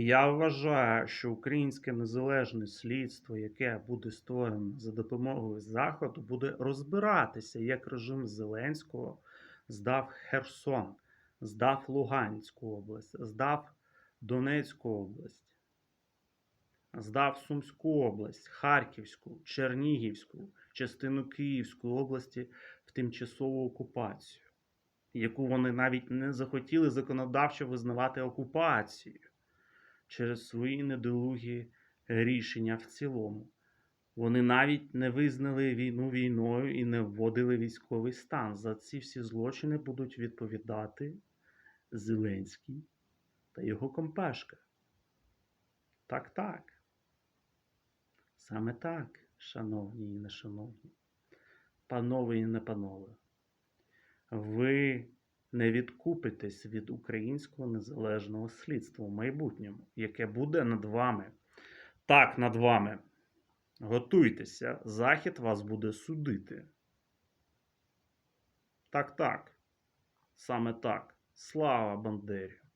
Я вважаю, що українське незалежне слідство, яке буде створено за допомогою Заходу, буде розбиратися, як режим Зеленського здав Херсон, здав Луганську область, здав Донецьку область, здав Сумську область, Харківську, Чернігівську, частину Київської області в тимчасову окупацію, яку вони навіть не захотіли законодавчо визнавати окупацією через свої недолугі рішення в цілому. Вони навіть не визнали війну війною і не вводили військовий стан. За ці всі злочини будуть відповідати Зеленський та його компашка. Так, так. Саме так, шановні і нешановні, панове і не панове. Ви не відкупитесь від українського незалежного слідства в майбутньому, яке буде над вами. Так, над вами. Готуйтеся, Захід вас буде судити. Так, так. Саме так. Слава Бандері!